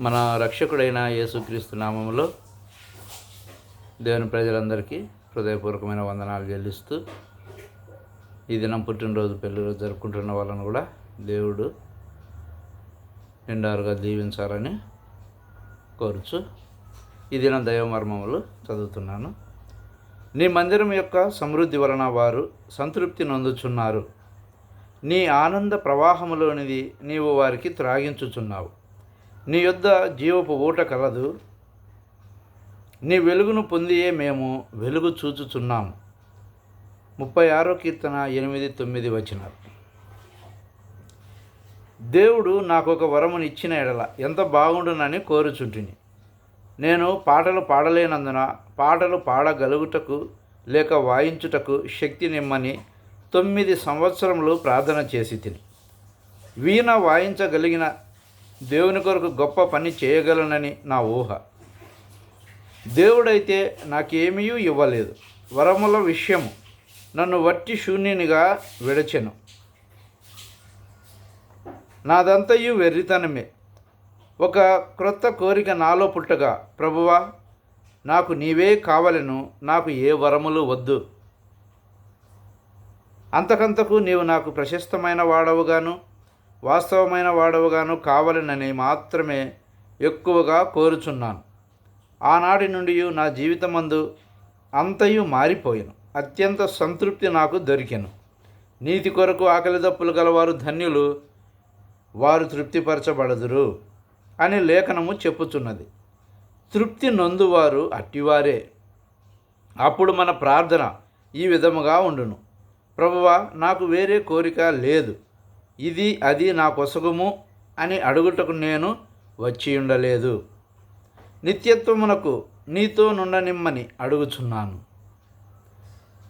మన రక్షకుడైన యేసుక్రీస్తు నామములో దేవుని ప్రజలందరికీ హృదయపూర్వకమైన వందనాలు చెల్లిస్తూ ఈ దినం పుట్టినరోజు పెళ్ళిరోజు జరుపుకుంటున్న వాళ్ళను కూడా దేవుడు నిండారుగా దీవించాలని కోరుచు ఈ దినం దైవమర్మములు చదువుతున్నాను. నీ మందిరం యొక్క సమృద్ధి వలన వారు సంతృప్తి నొందుచున్నారు. నీ ఆనంద ప్రవాహములోనిది నీవు వారికి త్రాగించుచున్నావు. నీ యొద్ద జీవపు ఊట కలదు. నీ వెలుగును పొందియే మేము వెలుగు చూచుచున్నాము ముప్పై ఆరో కీర్తన ఎనిమిది తొమ్మిది వచ్చినారు దేవుడు నాకు ఒక వరముని ఇచ్చిన ఎడల ఎంత బాగుండునని కోరుచుంటిని. నేను పాటలు పాడలేనందున పాటలు పాడగలుగుటకు లేక వాయించుటకు శక్తి నిమ్మని తొమ్మిది సంవత్సరములు ప్రార్థన చేసి తిని వీణ వాయించగలిగిన దేవుని కొరకు గొప్ప పని చేయగలనని నా ఊహ. దేవుడైతే నాకేమీ ఇవ్వలేదు. వరముల విషయము నన్ను వట్టి శూన్యునిగా విడచెను. నాదంతయు వెర్రితనమే. ఒక క్రొత్త కోరిక నాలో పుట్టగా ప్రభువా నాకు నీవే కావలను నాకు ఏ వరములు వద్దు. అంతకంతకు నీవు నాకు ప్రశస్తమైన వాడవుగాను వాస్తవమైన వాడవుగాను కావాలనని మాత్రమే ఎక్కువగా కోరుచున్నాను. ఆనాటి నుండి నా జీవితమందు అంతయు మారిపోయాను. అత్యంత సంతృప్తి నాకు దొరికెను. నీతి కొరకు ఆకలి దప్పులు గలవారు ధన్యులు వారు తృప్తిపరచబడదురు అని లేఖనము చెప్పుచున్నది. తృప్తి నొందువారు అట్టివారే. అప్పుడు మన ప్రార్థన ఈ విధముగా ఉండును. ప్రభువా నాకు వేరే కోరిక లేదు. ఇది అది నా కొసగుము అని అడుగుటకు నేను వచ్చి ఉండలేదు. నిత్యత్వమునకు నీతో నుండనిమ్మని అడుగుచున్నాను.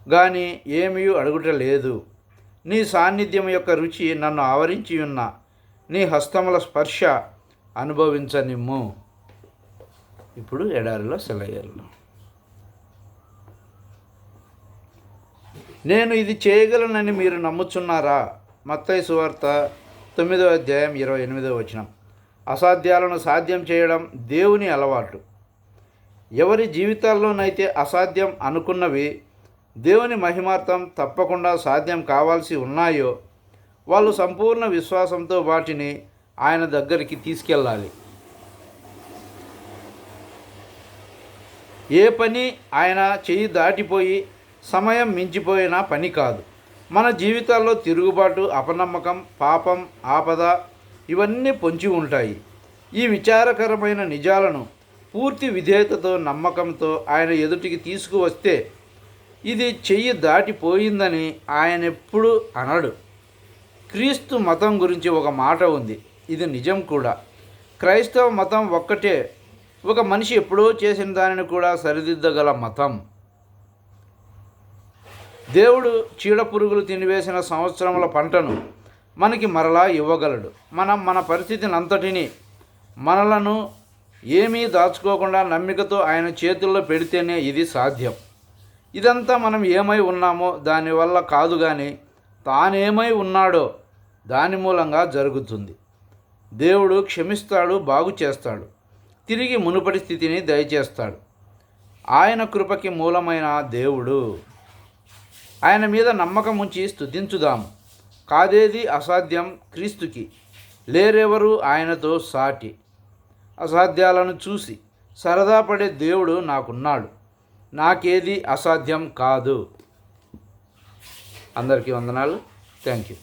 గాని ఏమీ అడుగుట లేదు. నీ సాన్నిధ్యం యొక్క రుచి నన్ను ఆవరించి ఉన్న నీ హస్తముల స్పర్శ అనుభవించనిమ్ము. ఇప్పుడు ఎడారిలో సెలయేళ్ళు నేను ఇది చేయగలనని మీరు నమ్ముచున్నారా? మత్తయి సువార్త తొమ్మిదో అధ్యాయం ఇరవై ఎనిమిదో వచనం. అసాధ్యాలను సాధ్యం చేయడం దేవుని అలవాటు. ఎవరి జీవితాల్లోనైతే అసాధ్యం అనుకున్నవి దేవుని మహిమార్థం తప్పకుండా సాధ్యం కావాల్సి ఉన్నాయో వాళ్ళు సంపూర్ణ విశ్వాసంతో వాటిని ఆయన దగ్గరికి తీసుకెళ్ళాలి. ఏ పని ఆయన చెయ్యి దాటిపోయి సమయం మించిపోయిన పని కాదు. మన జీవితాల్లో తిరుగుబాటు అపనమ్మకం పాపం ఆపద ఇవన్నీ పొంచి ఉంటాయి. ఈ విచారకరమైన నిజాలను పూర్తి విధేయతతో నమ్మకంతో ఆయన ఎదుటికి తీసుకువస్తే ఇది చెయ్యి దాటిపోయిందని ఆయన ఎప్పుడు అనడు. క్రీస్తు మతం గురించి ఒక మాట ఉంది. ఇది నిజం కూడా. క్రైస్తవ మతం ఒక్కటే. ఒక మనిషి ఎప్పుడో చేసిన దానిని కూడా సరిదిద్దగల మతం. దేవుడు చీడపురుగులు తినివేసిన సంవత్సరముల పంటను మనకి మరలా ఇవ్వగలడు. మనం మన పరిస్థితిని అంతటిని మనలను ఏమీ దాచుకోకుండా నమ్మికతో ఆయన చేతుల్లో పెడితేనే ఇది సాధ్యం. ఇదంతా మనం ఏమై ఉన్నామో దానివల్ల కాదు కానీ తానేమై ఉన్నాడో దాని మూలంగా జరుగుతుంది. దేవుడు క్షమిస్తాడు బాగు చేస్తాడు. తిరిగి మునుపటి స్థితిని దయచేస్తాడు. ఆయన కృపకి మూలమైన దేవుడు. ఆయన మీద నమ్మకం ఉంచి స్థుతించుదాము కాదేది అసాధ్యం క్రీస్తుకి? లేరెవరు ఆయనతో సాటి? అసాధ్యాలను చూసి సరదా పడే దేవుడు నాకున్నాడు. నాకేది అసాధ్యం కాదు. అందరికీ వందనాలు. Thank you